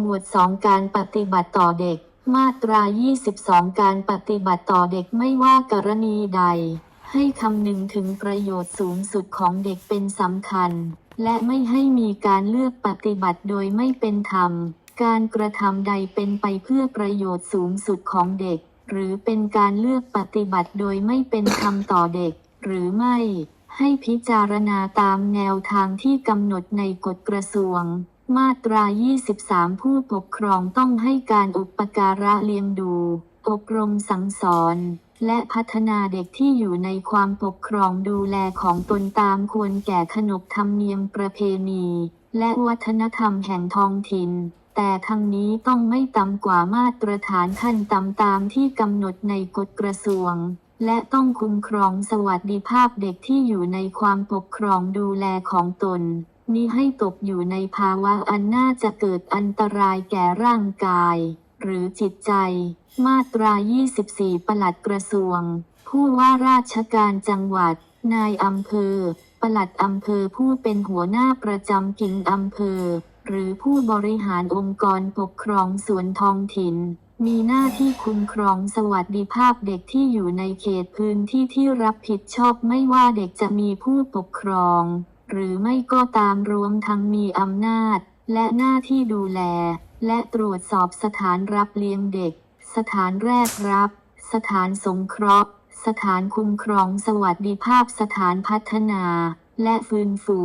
หมวด 2 การปฏิบัติต่อเด็ก มาตรา 22 การปฏิบัติต่อเด็กไม่ว่ากรณีใด ให้คำนึงถึงประโยชน์สูงสุดของเด็กเป็นสำคัญ และไม่ให้มีการเลือกปฏิบัติโดยไม่เป็นธรรม การกระทำใดเป็นไปเพื่อประโยชน์สูงสุดของเด็ก หรือเป็นการเลือกปฏิบัติโดยไม่เป็นธรรมต่อเด็ก หรือไม่ให้พิจารณาตามแนวทางที่กำหนดในกฎกระทรวง มาตรา 23 ผู้ปกครองต้องให้การอุปการะเลี้ยงดู อบรมสั่งสอน และพัฒนาเด็กที่อยู่ในความปกครองดูแลของตนตามควรแก่ขนบธรรมเนียมประเพณี และวัฒนธรรมแห่งท้องถิ่น แต่ทั้งนี้ต้องไม่ต่ำกว่ามาตรฐานขั้นต่ำตามที่กำหนดในกฎกระทรวงและต้องคุ้มครองสวัสดิภาพเด็กที่อยู่ในความปกครองดูแลของตน มิให้ตกอยู่ในภาวะอันน่าจะเกิดอันตรายแก่ร่างกาย หรือจิตใจ มาตรา 24 ปลัดกระทรวง ผู้ว่าราชการจังหวัด นายอำเภอ ปลัดอำเภอผู้เป็นหัวหน้าประจำกิ่งอำเภอ หรือผู้บริหารองค์กรปกครองส่วนท้องถิ่นมีหน้าที่คุ้มครองสวัสดิภาพเด็กที่อยู่ในเขตพื้นที่ที่รับผิดชอบไม่ว่าเด็กจะมีผู้ปกครอง หรือไม่ก็ตามรวมทั้งมีอำนาจ และหน้าที่ดูแล และตรวจสอบสถานรับเลี้ยงเด็ก สถานแรกรับ สถานสงเคราะห์ สถานคุ้มครองสวัสดิภาพสถานพัฒนา และฟื้นฟู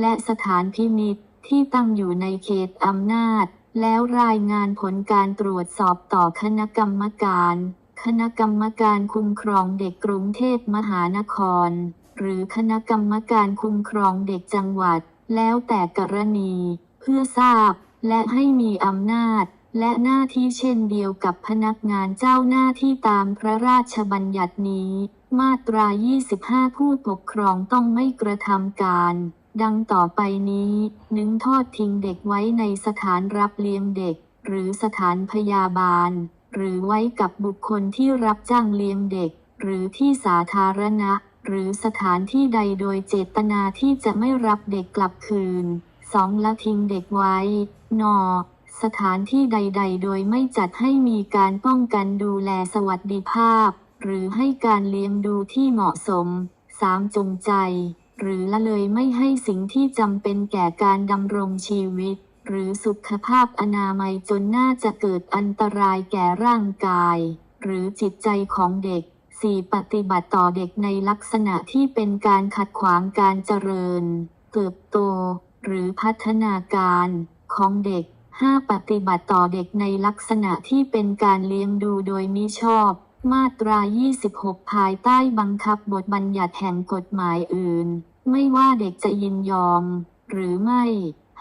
และสถานพินิษที่ตั้งอยู่ในเขตอำนาจ แล้วรายงานผลการตรวจสอบต่อคณะกรรมการ คณะกรรมการคุ้มครองเด็กกรุงเทพมหานคร หรือคณะกรรมการคุ้มครองเด็กจังหวัด แล้วแต่กรณี เพื่อทราบ และให้มีอำนาจ และหน้าที่เช่นเดียวกับพนักงานเจ้าหน้าที่ตามพระราชบัญญัตินี้ มาตรา 25 ผู้ปกครองต้องไม่กระทำการดังต่อไปนี้หนึ่งทอดทิ้งเด็กไว้ในสถานรับเลี้ยงเด็ก หรือสถานพยาบาล หรือไว้กับบุคคลที่รับจ้างเลี้ยงเด็ก หรือที่สาธารณะ หรือสถานที่ใดโดยเจตนาที่จะไม่รับเด็กกลับคืน 2. ละทิ้งเด็กไว้ นอ สถานที่ใด ๆ โดยไม่จัดให้มีการป้องกันดูแลสวัสดิภาพ หรือให้การเลี้ยงดูที่เหมาะสม 3. จงใจ หรือละเลยไม่ให้สิ่งที่จำเป็นแก่การดำรงชีวิต หรือสุขภาพอนามัยจนน่าจะเกิดอันตรายแก่ร่างกาย หรือจิตใจของเด็ก 4. ปฏิบัติต่อเด็กในลักษณะที่เป็นการขัดขวางการเจริญ เติบโต หรือพัฒนาการของเด็ก 5. ปฏิบัติต่อเด็กในลักษณะที่เป็นการเลี้ยงดูโดยมิชอบ มาตรา 26 ภายใต้บังคับบทบัญญัติแห่งกฎหมายอื่น ไม่ว่าเด็กจะยินยอม หรือไม่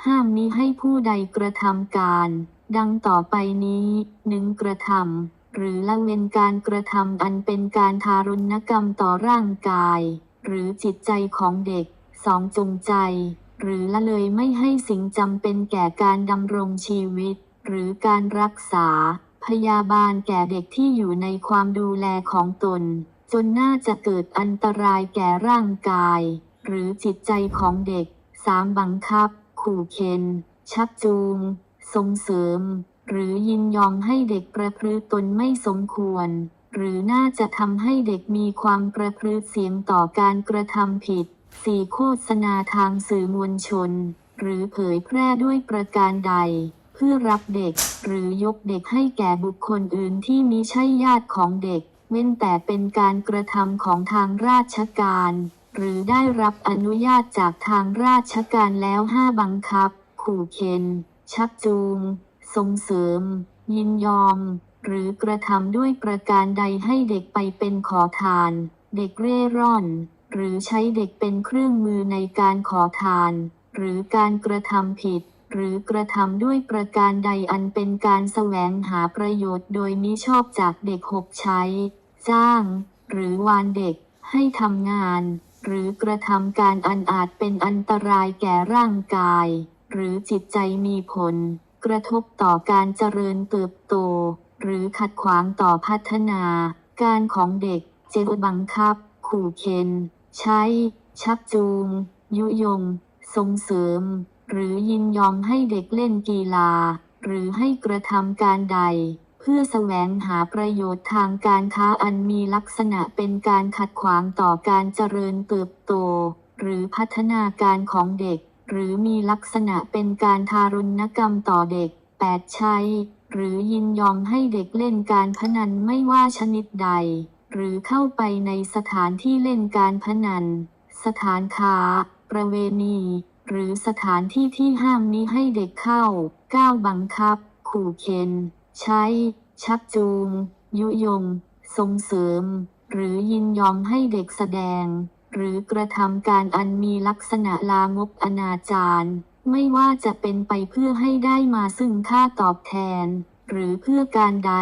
ห้ามมิให้ผู้ใดกระทำการ ดังต่อไปนี้หนึ่งกระทำ หรือละเว้นการกระทำอันเป็นการทารุณกรรมต่อร่างกาย หรือจิตใจของเด็ก 2. จงใจ หรือละเลยไม่ให้สิ่งจำเป็นแก่การดำรงชีวิต หรือการรักษา พยาบาลแก่เด็กที่อยู่ในความดูแลของตน จนน่าจะเกิดอันตรายแก่ร่างกาย หรือจิตใจของเด็ก 3. บังคับ ขู่เข็นชักจูง ส่งเสริม หรือยินยอมให้เด็กประพฤติตนไม่สมควร หรือน่าจะทำให้เด็กมีความประพฤติเสียงต่อการกระทำผิดสี่โฆษณาทางสื่อมวลชน หรือเผยแพร่ด้วยประการใด เพื่อรับเด็ก หรือยกเด็กให้แก่บุคคลอื่นที่มิใช่ญาติของเด็ก เว้นแต่เป็นการกระทำของทางราชการ หรือได้รับอนุญาตจากทางราชการแล้วห้าบังคับ ขู่เข็นชักจูง ส่งเสริม ยินยอม หรือกระทำด้วยประการใดให้เด็กไปเป็นขอทาน เด็กเร่ร่อน หรือใช้เด็กเป็นเครื่องมือในการขอทาน หรือการกระทำผิด หรือกระทำด้วยประการใดอันเป็นการแสวงหาประโยชน์โดยมิชอบจากเด็กหกใช้ จ้าง หรือวานเด็กให้ทำงาน หรือกระทำการอันอาจเป็นอันตรายแก่ร่างกาย หรือจิตใจมีผล กระทบต่อการเจริญเติบโต หรือขัดขวางต่อพัฒนา การของเด็ก เจตบังคับ ขู่เข็นใช้ ชักจูง ยุยง ส่งเสริม หรือยินยอมให้เด็กเล่นกีฬา หรือให้กระทำการใด เพื่อแสวงหาประโยชน์ทางการค้าอันมีลักษณะเป็นการขัดขวางต่อการเจริญเติบโต หรือพัฒนาการของเด็ก หรือมีลักษณะเป็นการทารุณกรรมต่อเด็ก 8 ใช้ หรือยินยอมให้เด็กเล่นการพนันไม่ว่าชนิดใด หรือเข้าไปในสถานที่เล่นการพนัน สถานค้า ประเวณี หรือสถานที่ที่ห้ามนี้ให้เด็กเข้าก้าวบังคับ ขู่เข็น ใช้ ชักจูง ยุยง ส่งเสริม หรือยินยอมให้เด็กแสดง หรือกระทำการอันมีลักษณะลามกอนาจารไม่ว่าจะเป็นไปเพื่อให้ได้มาซึ่งค่าตอบแทน หรือเพื่อการใด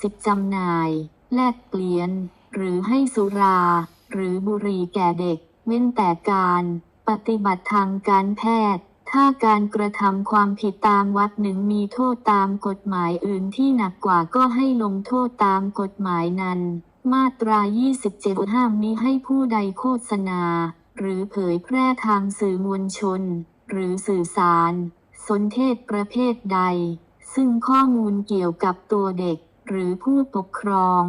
สิบจำหน่าย แลกเปลี่ยน หรือให้สุรา หรือบุหรี่แก่เด็ก เว้นแต่การ ปฏิบัติทางการแพทย์ ถ้าการกระทำความผิดตามวัดหนึ่งมีโทษตามกฎหมายอื่นที่หนักกว่าก็ให้ลงโทษตามกฎหมายนั้น มาตรา 27 ห้ามมิให้ผู้ใดโฆษณา หรือเผยแพร่ทางสื่อมวลชน หรือสื่อสาร สนเทศประเภทใด ซึ่งข้อมูลเกี่ยวกับตัวเด็ก หรือผู้ปกครอง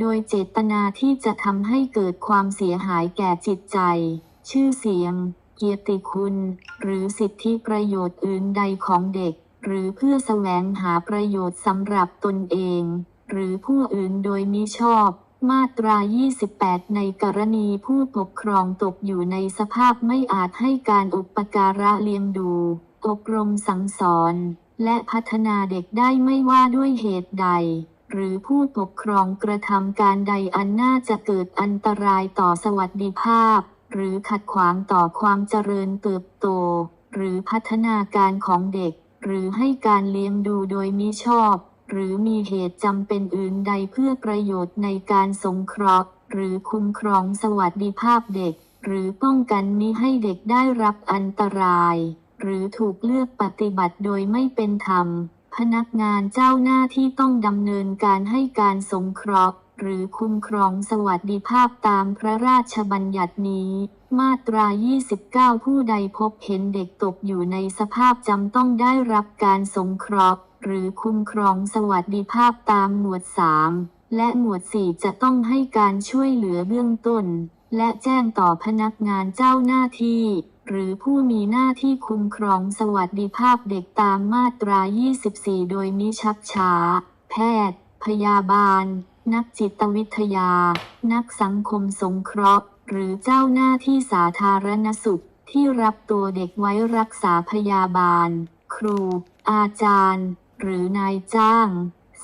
โดยเจตนาที่จะทำให้เกิดความเสียหายแก่จิตใจ ชื่อเสียง เกียรติคุณ หรือสิทธิประโยชน์อื่นใดของเด็ก หรือเพื่อแสวงหาประโยชน์สำหรับตนเอง หรือผู้อื่นโดยมิชอบ มาตรา 28 ในกรณีผู้ปกครองตกอยู่ในสภาพไม่อาจให้การอุปการะเลี้ยงดู อบรมสั่งสอน และพัฒนาเด็กได้ไม่ว่าด้วยเหตุใด หรือผู้ปกครองกระทำการใดอันน่าจะเกิดอันตรายต่อสวัสดิภาพ หรือขัดขวางต่อความเจริญเติบโต หรือพัฒนาการของเด็ก หรือให้การเลี้ยงดูโดยมิชอบ หรือมีเหตุจำเป็นอื่นใดเพื่อประโยชน์ในการสงเคราะห์ หรือคุ้มครองสวัสดิภาพเด็ก หรือป้องกันมิให้เด็กได้รับอันตราย หรือถูกเลือกปฏิบัติโดยไม่เป็นธรรม พนักงานเจ้าหน้าที่ต้องดำเนินการให้การสงเคราะห์หรือคุ้มครองสวัสดิภาพตามพระราชบัญญัตินี้ มาตรา 29 ผู้ใดพบเห็นเด็กตกอยู่ในสภาพจำต้องได้รับการสงเคราะห์ หรือคุ้มครองสวัสดิภาพตามหมวด 3 และหมวด 4 จะต้องให้การช่วยเหลือเบื้องต้น และแจ้งต่อพนักงานเจ้าหน้าที่ หรือผู้มีหน้าที่คุ้มครองสวัสดิภาพเด็กตามมาตรา 24 โดยมิชักช้า แพทย์ พยาบาล นักจิตวิทยา นักสังคมสงเคราะห์ หรือเจ้าหน้าที่สาธารณสุขที่รับตัวเด็กไว้รักษาพยาบาล ครู อาจารย์ หรือนายจ้าง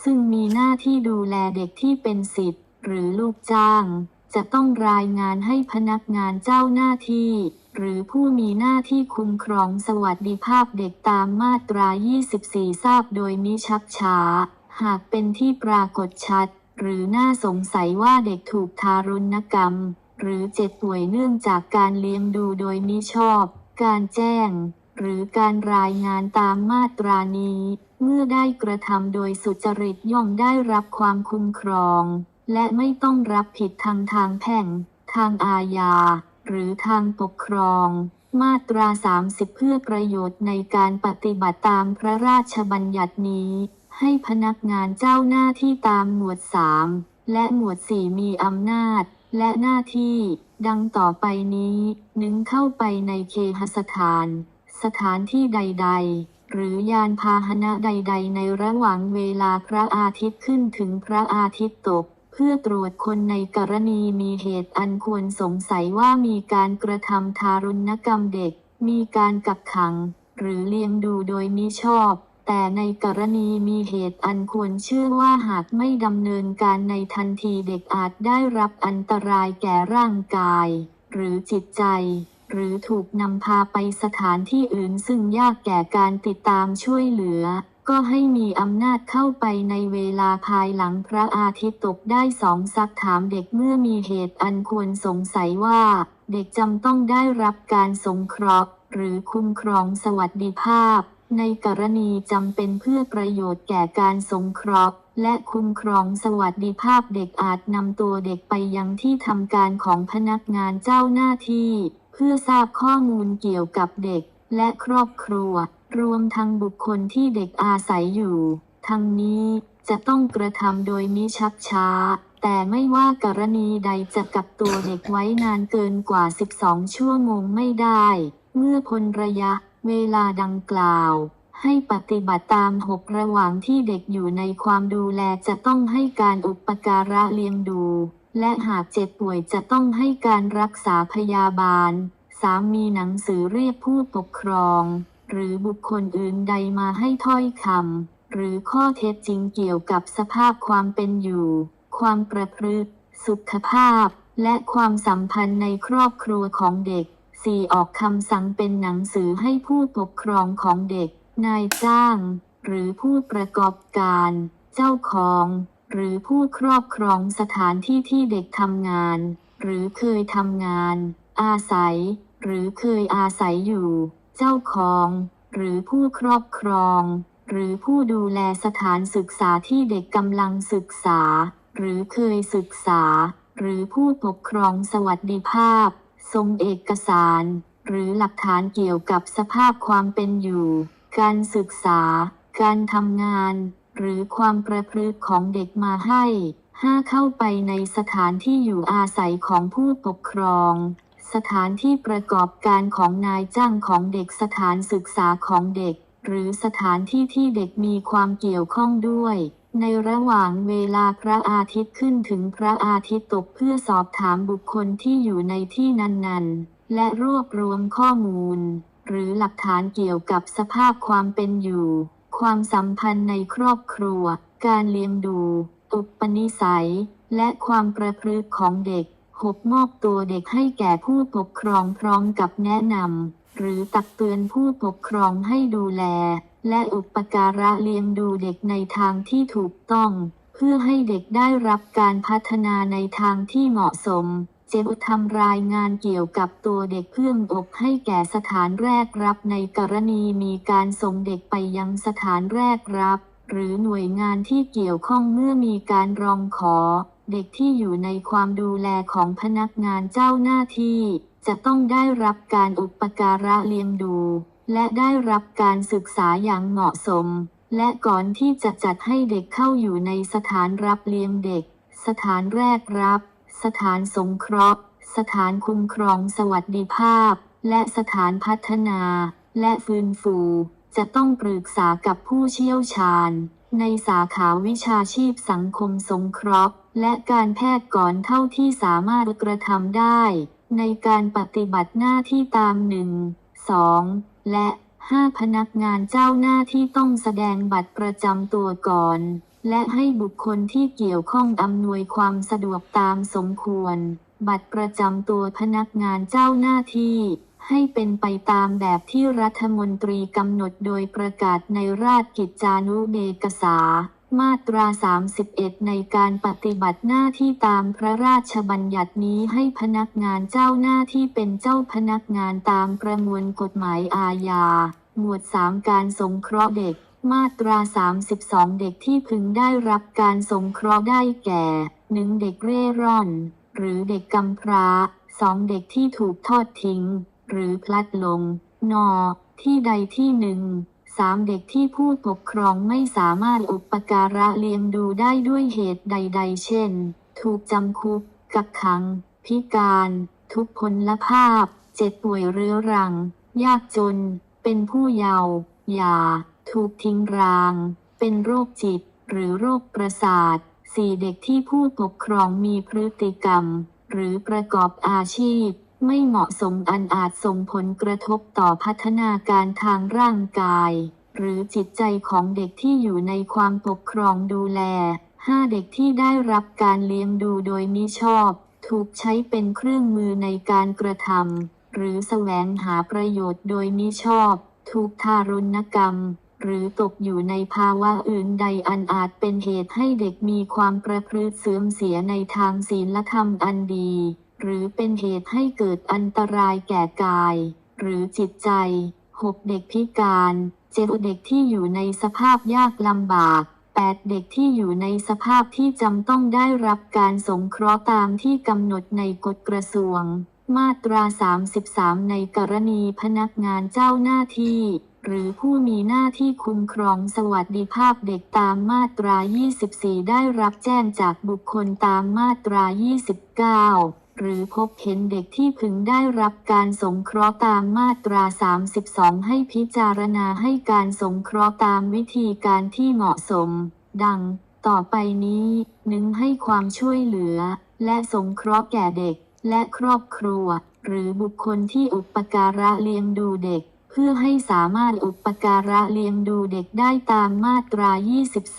ซึ่งมีหน้าที่ดูแลเด็กที่เป็นสิทธิ์ หรือลูกจ้าง จะต้องรายงานให้พนักงานเจ้าหน้าที่ หรือผู้มีหน้าที่คุ้มครองสวัสดิภาพเด็กตามมาตรา 24 ทราบโดยมิชักช้า หากเป็นที่ปรากฏชัด หรือน่าสงสัยว่าเด็กถูกทารุณกรรม หรือเจ็บป่วยเนื่องจากการเลี้ยงดูโดยมิชอบ การแจ้ง หรือการรายงานตามมาตรานี้ เมื่อได้กระทำโดยสุจริตย่อมได้รับความคุ้มครอง และไม่ต้องรับผิดทางทางแพ่ง ทางอาญา หรือทางปกครอง มาตรา 30 เพื่อประโยชน์ในการปฏิบัติตามพระราชบัญญัตินี้ ให้พนักงานเจ้าหน้าที่ตามหมวด 3 และหมวด 4 มีอำนาจ และหน้าที่ ดังต่อไปนี้หนึ่งเข้าไปในเคหสถาน สถานที่ใด ๆ หรือยานพาหนะใด ๆ ในระหว่างเวลาพระอาทิตย์ขึ้นถึงพระอาทิตย์ตก เพื่อตรวจคนในกรณีมีเหตุอันควรสงสัยว่ามีการกระทำทารุณกรรมเด็ก มีการกักขัง หรือเลี้ยงดูโดยมิชอบแต่ในกรณีมีเหตุอันควรเชื่อว่าหากไม่ดำเนินการในทันทีเด็กอาจได้รับอันตรายแก่ร่างกาย หรือจิตใจ หรือถูกนำพาไปสถานที่อื่นซึ่งยากแก่การติดตามช่วยเหลือ ก็ให้มีอำนาจเข้าไปในเวลาภายหลังพระอาทิตย์ตกได้สองซักถามเด็กเมื่อมีเหตุอันควรสงสัยว่า เด็กจำต้องได้รับการสงเคราะห์ หรือคุ้มครองสวัสดิภาพ ในกรณีจำเป็นเพื่อประโยชน์แก่การสงเคราะห์และคุ้มครองสวัสดิภาพเด็กอาจนำตัวเด็กไปยังที่ทำการของพนักงานเจ้าหน้าที่ เพื่อทราบข้อมูลเกี่ยวกับเด็กและครอบครัว รวมทั้งบุคคลที่เด็กอาศัยอยู่ ทั้งนี้จะต้องกระทำโดยมิชักช้า แต่ไม่ว่ากรณีใดจะกักตัวเด็กไว้นานเกินกว่า 12 ชั่วโมงไม่ได้ เมื่อพ้นระยะเวลาดังกล่าว ให้ปฏิบัติตามหกระหว่างที่เด็กอยู่ในความดูแลจะต้องให้การอุปการะเลี้ยงดู และหากเจ็บป่วยจะต้องให้การรักษาพยาบาล สามีหนังสือเรียกผู้ปกครอง หรือบุคคลอื่นใดมาให้ถ้อยคำหรือข้อเท็จจริงเกี่ยวกับสภาพความเป็นอยู่ ความประพฤติ สุขภาพ และความสัมพันธ์ในครอบครัวของเด็ก 4. ออกคำสั่งเป็นหนังสือให้ผู้ปกครองของเด็ก นายจ้าง หรือผู้ประกอบการ เจ้าของ หรือผู้ครอบครองสถานที่ที่เด็กทำงาน หรือเคยทำงาน อาศัย หรือเคยอาศัยอยู่ เจ้าของ หรือผู้ครอบครอง หรือผู้ดูแลสถานศึกษาที่เด็กกำลังศึกษา หรือเคยศึกษา หรือผู้ปกครองสวัสดิภาพ ทรงเอกสาร หรือหลักฐานเกี่ยวกับสภาพความเป็นอยู่ การศึกษา การทำงาน หรือความประพฤติของเด็กมาให้ห้าเข้าไปในสถานที่อยู่อาศัยของผู้ปกครอง สถานที่ประกอบการของนายจ้างของเด็กสถานศึกษาของเด็ก หรือสถานที่ที่เด็กมีความเกี่ยวข้องด้วย ในระหว่างเวลาพระอาทิตย์ขึ้นถึงพระอาทิตย์ตกเพื่อสอบถามบุคคลที่อยู่ในที่นั้นๆ และรวบรวมข้อมูล หรือหลักฐานเกี่ยวกับสภาพความเป็นอยู่ ความสัมพันธ์ในครอบครัว การเลี้ยงดู อุปนิสัย และความประพฤติของเด็กหกมอบตัวเด็กให้แก่ผู้ปกครองพร้อมกับแนะนำหรือตักเตือนผู้ปกครองให้ดูแล และอุปการะเลี้ยงดูเด็กในทางที่ถูกต้อง เพื่อให้เด็กได้รับการพัฒนาในทางที่เหมาะสม เจบทำรายงานเกี่ยวกับตัวเด็กเพื่องอบให้แก่สถานแรกรับในกรณีมีการส่งเด็กไปยังสถานแรกรับ หรือหน่วยงานที่เกี่ยวข้องเมื่อมีการร้องขอ เด็กที่อยู่ในความดูแลของพนักงานเจ้าหน้าที่ จะต้องได้รับการอุปการะเลี้ยงดู และได้รับการศึกษาอย่างเหมาะสม และก่อนที่จะจัดให้เด็กเข้าอยู่ในสถานรับเลี้ยงเด็ก สถานแรกรับ สถานสงเคราะห์ สถานคุ้มครองสวัสดิภาพ และสถานพัฒนา และฟื้นฟู จะต้องปรึกษากับผู้เชี่ยวชาญ ในสาขาวิชาชีพสังคมสงเคราะห์ และการแพทย์ก่อนเท่าที่สามารถกระทำได้ ในการปฏิบัติหน้าที่ตามหนึ่ง2และ5พนักงานเจ้าหน้าที่ต้องแสดงบัตรประจำตัวก่อน และให้บุคคลที่เกี่ยวข้องอำนวยความสะดวกตามสมควร บัตรประจำตัวพนักงานเจ้าหน้าที่ ให้เป็นไปตามแบบที่รัฐมนตรีกำหนดโดยประกาศในราชกิจจานุเบกษา มาตรา 31 ในการปฏิบัติหน้าที่ตามพระราชบัญญัตินี้ให้พนักงานเจ้าหน้าที่เป็นเจ้าพนักงานตามประมวลกฎหมายอาญา หมวด 3 การสงเคราะห์เด็ก มาตรา 32 เด็กที่พึงได้รับการสงเคราะห์ได้แก่ 1. เด็กเร่ร่อน หรือเด็กกำพร้า 2. เด็กที่ถูกทอดทิ้ง หรือพลัดหลง นอ ที่ใดที่หนึ่งสามเด็กที่ผู้ปกครองไม่สามารถอุปการะเลี้ยงดูได้ด้วยเหตุใด ๆ เช่น ถูกจำคุก กักขัง พิการ ทุพพลภาพ เจ็บป่วยเรื้อรัง ยากจน เป็นผู้เยาว์ยา ถูกทิ้งร้าง เป็นโรคจิต หรือโรคประสาทสี่เด็กที่ผู้ปกครองมีพฤติกรรม หรือประกอบอาชีพ ไม่เหมาะสมอันอาจส่งผลกระทบต่อพัฒนาการทางร่างกาย หรือจิตใจของเด็กที่อยู่ในความปกครองดูแลห้าเด็กที่ได้รับการเลี้ยงดูโดยมิชอบ ถูกใช้เป็นเครื่องมือในการกระทำหรือแสวงหาประโยชน์โดยมิชอบ ถูกทารุณกรรม หรือตกอยู่ในภาวะอื่นใดอันอาจเป็นเหตุให้เด็กมีความประพฤติเสื่อมเสียในทางศีลธรรมอันดี หรือเป็นเหตุให้เกิดอันตรายแก่กาย หรือจิตใจ 6. เด็กพิการเจ็ดเด็กที่อยู่ในสภาพยากลำบาก 8. เด็กที่อยู่ในสภาพที่จำต้องได้รับการสงเคราะห์ตามที่กำหนดในกฎกระทรวง มาตรา 33 ในกรณีพนักงานเจ้าหน้าที่ หรือผู้มีหน้าที่คุ้มครองสวัสดิภาพเด็กตามมาตรา 24 ได้รับแจ้งจากบุคคลตามมาตรา 29 หรือพบเห็นเด็กที่พึงได้รับการสงเคราะห์ตามมาตรา 32 ให้พิจารณาให้การสงเคราะห์ตามวิธีการที่เหมาะสม ดัง ต่อไปนี้หนึ่งให้ความช่วยเหลือ และสงเคราะห์แก่เด็ก และครอบครัว หรือบุคคลที่อุปการะเลี้ยงดูเด็ก เพื่อให้สามารถอุปการะเลี้ยงดูเด็กได้ตามมาตรา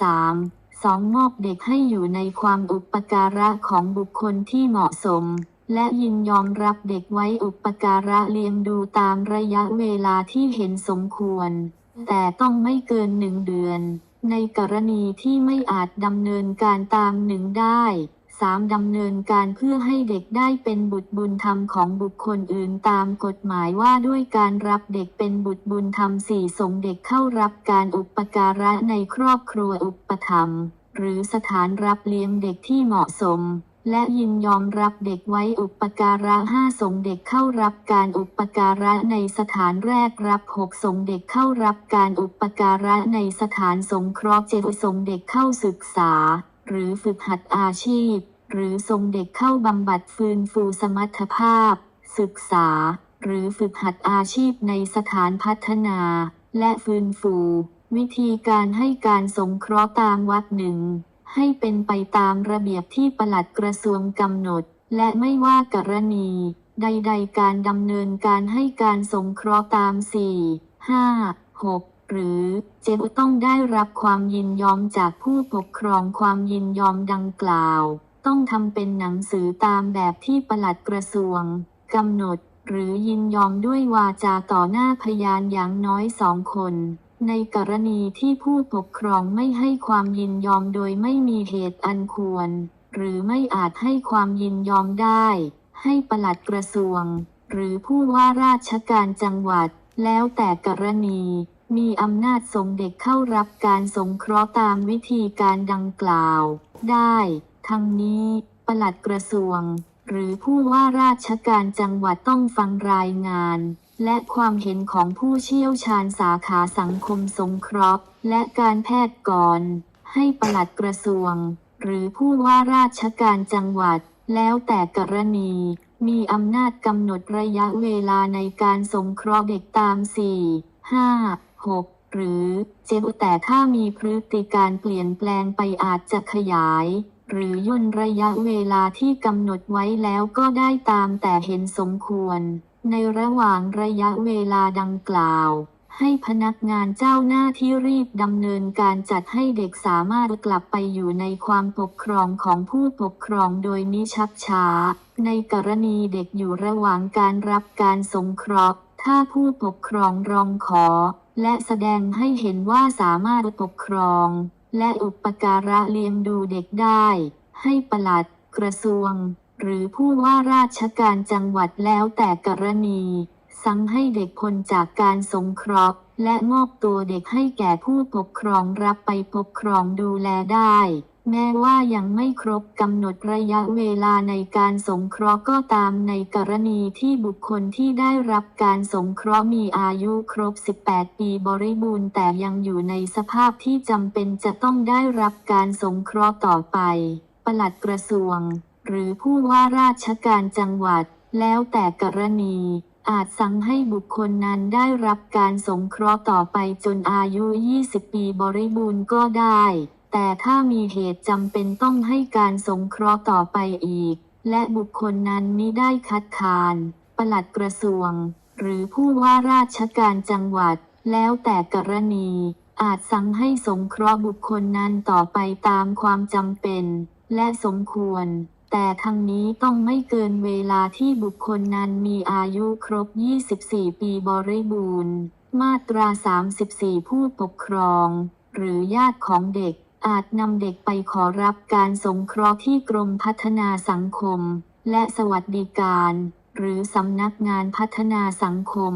23 2. มอบเด็กให้อยู่ในความอุปการะของบุคคลที่เหมาะสม และยินยอมรับเด็กไว้อุปการะเลี้ยงดูตามระยะเวลาที่เห็นสมควร แต่ต้องไม่เกินหนึ่งเดือน ในกรณีที่ไม่อาจดำเนินการตามหนึ่งได้ 3. ดำเนินการเพื่อให้เด็กได้เป็นบุตรบุญธรรมของบุคคลอื่นตามกฎหมายว่าด้วยการรับเด็กเป็นบุตรบุญธรรมสี่ส่งเด็กเข้ารับการอุปการะในครอบครัวอุปถัมภ์หรือสถานรับเลี้ยงเด็กที่เหมาะสม และยินยอมรับเด็กไว้อุปการะห้าส่งเด็กเข้ารับการอุปการะในสถานแรกรับหกส่งเด็กเข้ารับการอุปการะในสถานสงเคราะห์เจ็ดส่งเด็กเข้าศึกษา หรือฝึกหัดอาชีพ หรือส่งเด็กเข้าบำบัดฟื้นฟูสมรรถภาพ ศึกษา หรือฝึกหัดอาชีพในสถานพัฒนา และฟื้นฟู วิธีการให้การสงเคราะห์ตามวัดหนึ่งให้เป็นไปตามระเบียบที่ปลัดกระทรวงกำหนด และไม่ว่ากรณี ใดๆ การดำเนินการให้การสงเคราะห์ตาม 4 5 6 หรือเจ็ดต้องได้รับความยินยอมจากผู้ปกครองความยินยอมดังกล่าว ต้องทำเป็นหนังสือตามแบบที่ปลัดกระทรวงกำหนด หรือยินยอมด้วยวาจาต่อหน้าพยานอย่างน้อยสองคน ในกรณีที่ผู้ปกครองไม่ให้ความยินยอมโดยไม่มีเหตุอันควร หรือไม่อาจให้ความยินยอมได้ ให้ปลัดกระทรวง หรือผู้ว่าราชการจังหวัด แล้วแต่กรณีมีอำนาจส่งเด็กเข้ารับการสงเคราะห์ตามวิธีการดังกล่าว ได้ ทั้งนี้ปลัดกระทรวง หรือผู้ว่าราชการจังหวัดต้องฟังรายงาน และความเห็นของผู้เชี่ยวชาญสาขาสังคมสงเคราะห์ และการแพทย์ก่อน ให้ปลัดกระทรวง หรือผู้ว่าราชการจังหวัด แล้วแต่กรณีมีอำนาจกำหนดระยะเวลาในการสงเคราะห์เด็กตาม 4 5 6 หรือเจ็ดแต่ถ้ามีพฤติการเปลี่ยนแปลงไปอาจจะขยาย หรือย่นระยะเวลาที่กำหนดไว้แล้วก็ได้ตามแต่เห็นสมควร ในระหว่างระยะเวลาดังกล่าว ให้พนักงานเจ้าหน้าที่รีบดำเนินการจัดให้เด็กสามารถกลับไปอยู่ในความปกครองของผู้ปกครองโดยมิชักช้า ในกรณีเด็กอยู่ระหว่างการรับการสงเคราะห์ถ้าผู้ปกครองร้องขอ และแสดงให้เห็นว่าสามารถปกครอง และอุปการะเลี้ยงดูเด็กได้ ให้ปลัด กระทรวง หรือผู้ว่าราชการจังหวัดแล้วแต่กรณี สั่งให้เด็กพ้นจากการสงเคราะห์ และมอบตัวเด็กให้แก่ผู้ปกครองรับไปปกครองดูแลได้ แม้ว่ายังไม่ครบกำหนดระยะเวลาในการสงเคราะห์ก็ตามในกรณีที่บุคคลที่ได้รับการสงเคราะห์มีอายุครบ 18 ปีบริบูรณ์แต่ยังอยู่ในสภาพที่จำเป็นจะต้องได้รับการสงเคราะห์ต่อไป ปลัดกระทรวง หรือผู้ว่าราชการจังหวัด แล้วแต่กรณีอาจสั่งให้บุคคลนั้นได้รับการสงเคราะห์ต่อไปจนอายุ 20 ปีบริบูรณ์ก็ได้ แต่ถ้ามีเหตุจำเป็นต้องให้การสงเคราะห์ต่อไปอีก และบุคคลนั้นมิได้คัดค้านปลัดกระทรวง หรือผู้ว่าราชการจังหวัด แล้วแต่กรณี อาจสั่งให้สงเคราะห์บุคคลนั้นต่อไปตามความจำเป็น และสมควร แต่ทั้งนี้ต้องไม่เกินเวลาที่บุคคลนั้นมีอายุครบ 24 ปีบริบูรณ์ มาตรา 34 ผู้ปกครอง หรือญาติของเด็ก อาจนำเด็กไปขอรับการสงเคราะห์ที่กรมพัฒนาสังคม และสวัสดิการ หรือสำนักงานพัฒนาสังคม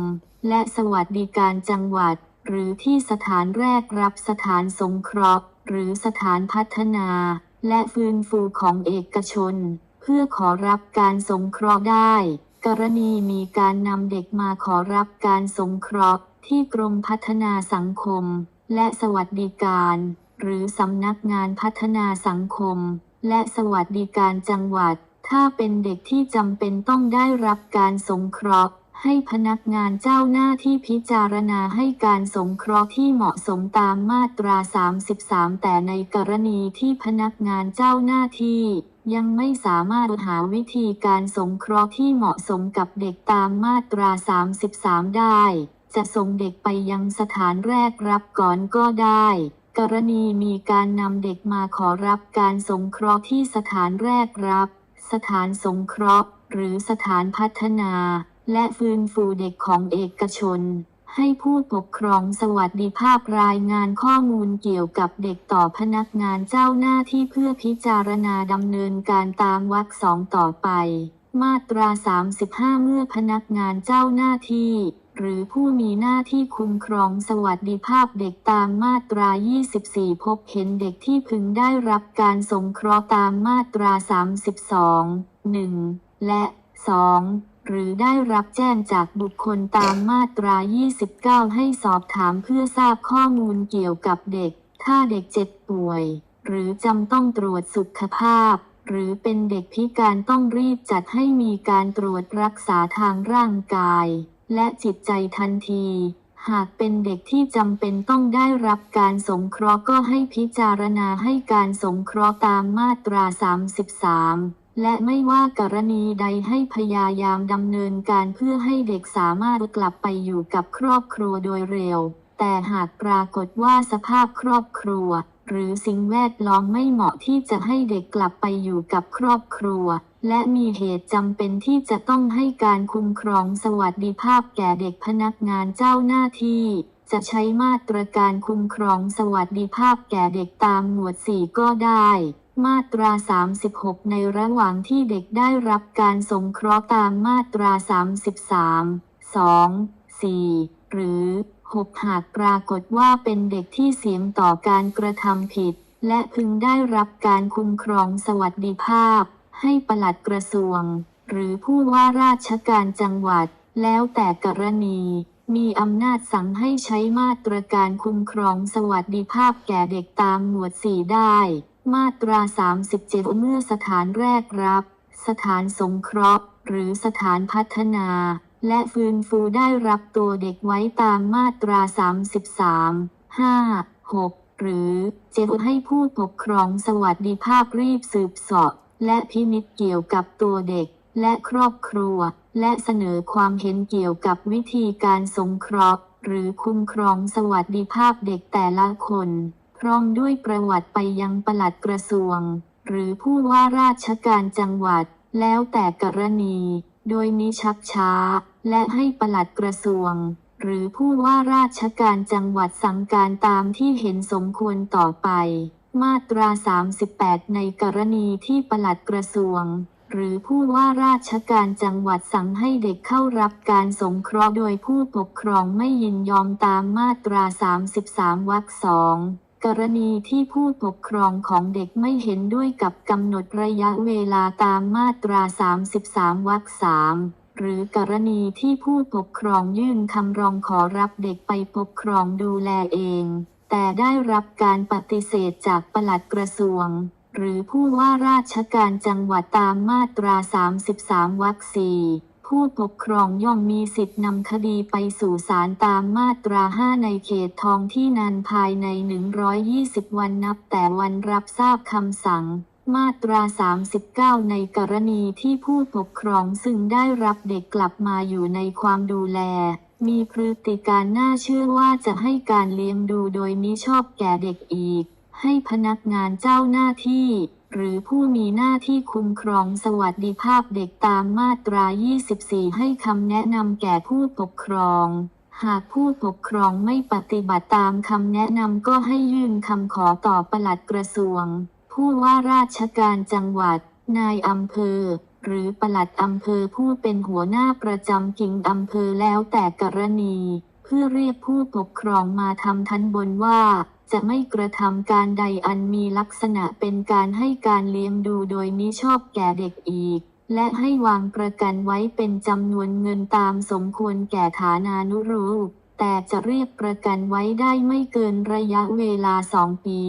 และสวัสดิการจังหวัด หรือที่สถานแรกรับสถานสงเคราะห์ หรือสถานพัฒนา และฟื้นฟูของเอกชน เพื่อขอรับการสงเคราะห์ได้ กรณีมีการนำเด็กมาขอรับการสงเคราะห์ ที่กรมพัฒนาสังคม และสวัสดิการ หรือสำนักงานพัฒนาสังคม และสวัสดิการจังหวัด ถ้าเป็นเด็กที่จำเป็นต้องได้รับการสงเคราะห์ ให้พนักงานเจ้าหน้าที่พิจารณาให้การสงเคราะห์ที่เหมาะสมตามมาตรา 33 แต่ในกรณีที่พนักงานเจ้าหน้าที่ยังไม่สามารถหาวิธีการสงเคราะห์ที่เหมาะสมกับเด็กตามมาตรา 33 ได้ จะส่งเด็กไปยังสถานแรกรับก่อนก็ได้ กรณีมีการนำเด็กมาขอรับการสงเคราะห์ที่สถานแรกรับ สถานสงเคราะห์ หรือสถานพัฒนา และฟื้นฟูเด็กของเอกชน ให้ผู้ปกครองสวัสดิภาพรายงานข้อมูลเกี่ยวกับเด็กต่อพนักงานเจ้าหน้าที่เพื่อพิจารณาดำเนินการตามวรรคสองต่อไป มาตรา 35 เมื่อพนักงานเจ้าหน้าที่ หรือผู้มีหน้าที่คุ้มครองสวัสดิภาพเด็กตามมาตรา 24 พบเห็นเด็กที่พึงได้รับการสงเคราะห์ตามมาตรา 32 1 และ 2หรือได้รับแจ้งจากบุคคลตามมาตรา 29 ให้สอบถามเพื่อทราบข้อมูลเกี่ยวกับเด็ก ถ้าเด็กเจ็บป่วย หรือจำต้องตรวจสุขภาพ หรือเป็นเด็กพิการต้องรีบจัดให้มีการตรวจรักษาทางร่างกาย และจิตใจทันที หากเป็นเด็กที่จำเป็นต้องได้รับการสงเคราะห์ก็ให้พิจารณาให้การสงเคราะห์ตามมาตรา 33และไม่ว่ากรณีใดให้พยายามดำเนินการเพื่อให้เด็กสามารถกลับไปอยู่กับครอบครัวโดยเร็ว แต่หากปรากฏว่าสภาพครอบครัว หรือสิ่งแวดล้อมไม่เหมาะที่จะให้เด็กกลับไปอยู่กับครอบครัว และมีเหตุจำเป็นที่จะต้องให้การคุ้มครองสวัสดิภาพแก่เด็กพนักงานเจ้าหน้าที่ จะใช้มาตรการคุ้มครองสวัสดิภาพแก่เด็กตามหมวด 4 ก็ได้ มาตรา 36 ในระหว่างที่เด็กได้รับการสงเคราะห์ตามมาตรา 33 2 4 หรือ 6 หากปรากฏว่าเป็นเด็กที่เสี่ยงต่อการกระทำผิด และพึงได้รับการคุ้มครองสวัสดิภาพ ให้ปลัดกระทรวง หรือผู้ว่าราชการจังหวัด แล้วแต่กรณี มีอำนาจสั่งให้ใช้มาตรการคุ้มครองสวัสดิภาพแก่เด็กตามหมวด 4 ได้ มาตรา 37 เมื่อสถานแรกรับ สถานสงเคราะห์ หรือสถานพัฒนา และฟื้นฟูได้รับตัวเด็กไว้ตามมาตรา 33 5 6หรือเจให้ผู้ปกครองสวัสดิภาพรีบสืบสอบ และพินิจเกี่ยวกับตัวเด็ก และครอบครัว และเสนอความเห็นเกี่ยวกับวิธีการสงเคราะห์ หรือคุ้มครองสวัสดิภาพเด็กแต่ละคน พร้อมด้วยประวัติไปยังปลัดกระทรวง หรือผู้ว่าราชการจังหวัด แล้วแต่กรณี โดยมิชักช้า และให้ปลัดกระทรวง หรือผู้ว่าราชการจังหวัดสั่งการตามที่เห็นสมควรต่อไป มาตรา 38 ในกรณีที่ปลัดกระทรวง หรือผู้ว่าราชการจังหวัดสั่งให้เด็กเข้ารับการสงเคราะห์โดยผู้ปกครองไม่ยินยอมตามมาตรา 33 วรรคสองกรณีที่ผู้ปกครองของเด็กไม่เห็นด้วยกับกำหนดระยะเวลาตามมาตรา 33 วรรคสามหรือกรณีที่ผู้ปกครองยื่นคำร้องขอรับเด็กไปปกครองดูแลเอง แต่ได้รับการปฏิเสธจากปลัดกระทรวง หรือผู้ว่าราชการจังหวัดตามมาตรา 33 วรรคสี่ผู้ปกครองย่อมมีสิทธินำคดีไปสู่ศาลตามมาตรา 5 ในเขตท้องที่นานภายใน 120 วันนับแต่วันรับทราบคำสั่ง มาตรา 39 ในกรณีที่ผู้ปกครองซึ่งได้รับเด็กกลับมาอยู่ในความดูแล มีพฤติการน่าเชื่อว่าจะให้การเลี้ยงดูโดยมิชอบแก่เด็กอีก ให้พนักงานเจ้าหน้าที่ หรือผู้มีหน้าที่คุ้มครองสวัสดิภาพเด็กตามมาตรา 24 ให้คำแนะนำแก่ผู้ปกครอง หากผู้ปกครองไม่ปฏิบัติตามคำแนะนำก็ให้ยื่นคำขอต่อปลัดกระทรวง ผู้ว่าราชการจังหวัด นายอำเภอ หรือปลัดอำเภอผู้เป็นหัวหน้าประจำกิ่งอำเภอแล้วแต่กรณี เพื่อเรียกผู้ปกครองมาทำทันบนว่า จะไม่กระทำการใดอันมีลักษณะเป็นการให้การเลี้ยงดูโดยมิชอบแก่เด็กอีก และให้วางประกันไว้เป็นจำนวนเงินตามสมควรแก่ฐานานุรูปแต่จะเรียกประกันไว้ได้ไม่เกินระยะเวลา2ปี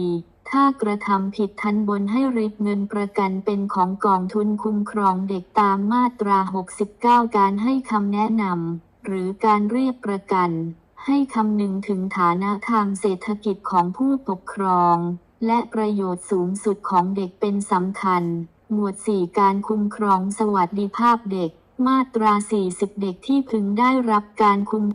ถ้ากระทำผิดทันบนให้ริบเงินประกันเป็นของกองทุนคุ้มครองเด็กตามมาตรา 69 การให้คำแนะนำหรือการเรียกประกัน ให้คำนึงถึงฐานะทางเศรษฐกิจของผู้ปกครอง และประโยชน์สูงสุดของเด็กเป็นสำคัญ หมวด 4 การคุ้มครองสวัสดิภาพเด็ก มาตรา 40 เด็กที่พึงได้รับการคุ้ม